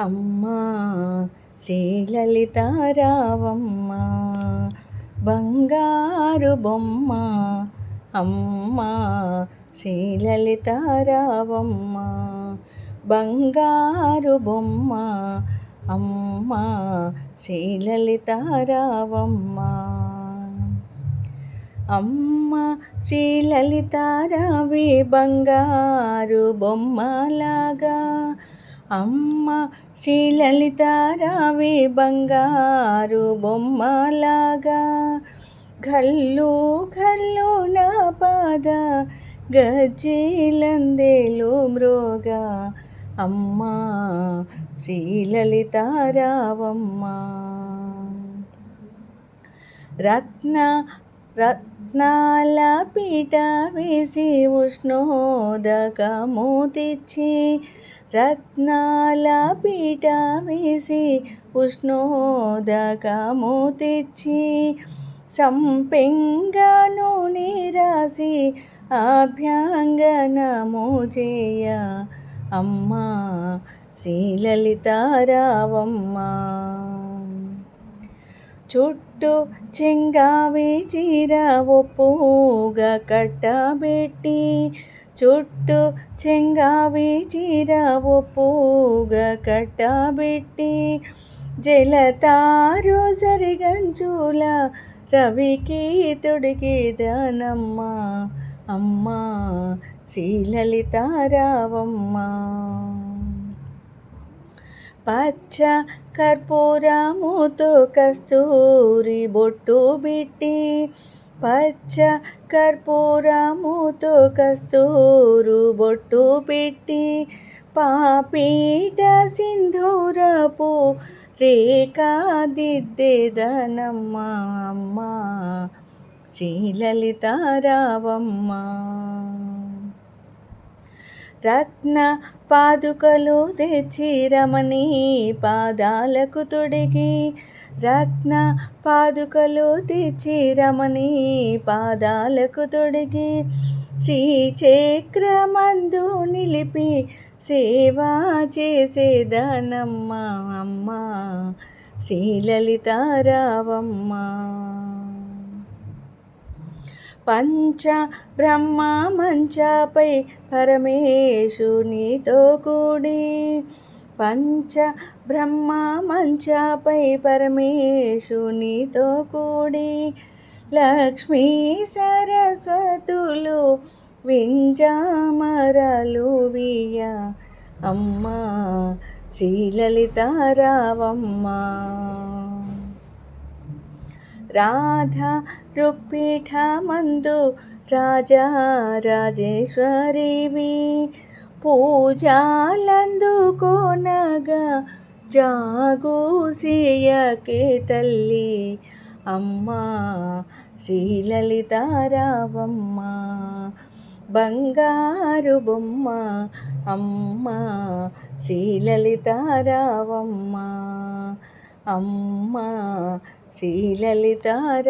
అమ్మా శ్రీలలితారావమ్మ బంగారు బొమ్మ అమ్మా శ్రీలలితారావమ్మ బంగారు బొమ్మ అమ్మా శ్రీలలితారావమ్మ. అమ్మ శ్రీలలితారావే బంగారు బొమ్మలాగా అమ్మ శ్రీలలితారావే బంగారు బొమ్మలాగా. ఘల్లు ఘల్లు నా పాద గజ్జీలందేలు మృగా అమ్మ శ్రీలలితారావమ్మ. రత్న రత్నాల పీట వేసి ఉష్ణోదకము తెచ్చి రత్నాల పీట వేసి ఉష్ణోదకము తెచ్చి సంపెంగను రాసి అభ్యంగనము చేయ. అమ్మా శ్రీలలితారావమ్మ. చుట్టూ చెంగావి చీర ఒప్పుగా కట్టబెట్టి చుట్టూ చెంగావి చీర ఒప్పుగా కట్టబెట్టి జలతారు సరిగంచుల రవికి తొడికి దానమ్మ అమ్మ శ్రీలలితారావమ్మ. పచ్చ కర్పూరముతో కస్తూరి బొట్టు బిట్టి పచ్చ కర్పూరముతో కస్తూరు బొట్టు పెట్టి పాపీట సింధూరపు రేఖా దిద్దేదనమ్మ అమ్మ. శ్రీలలితారావమ్మ రత్న పాదుకలు తెచ్చి రమణి పాదాలకు తొడిగి రత్న పాదుకలు తెచ్చి రమణి పాదాలకు తొడిగి శ్రీచక్రమందు నిలిపి సేవా చేసేదనమ్మ అమ్మ శ్రీలలితారావమ్మ పంచ బ్రహ్మ మంచపై పరమేశునితో కూడి. పంచ బ్రహ్మ మంచపై పరమేశునితో కూడి. లక్ష్మీ సరస్వతులు వింజామరలు వియ. అమ్మ శ్రీలలితారావమ్మ. రాధా రుక్పీఠమందు రాజా రాజేశ్వరివి. పూజాలందుకోనగా జాగూసియకే తల్లి అమ్మా శ్రీలలితారావమ్మ బంగారు బొమ్మ. అమ్మ శ్రీలలితారావమ్మ అమ్మ శ్రీలలితారావమ్మ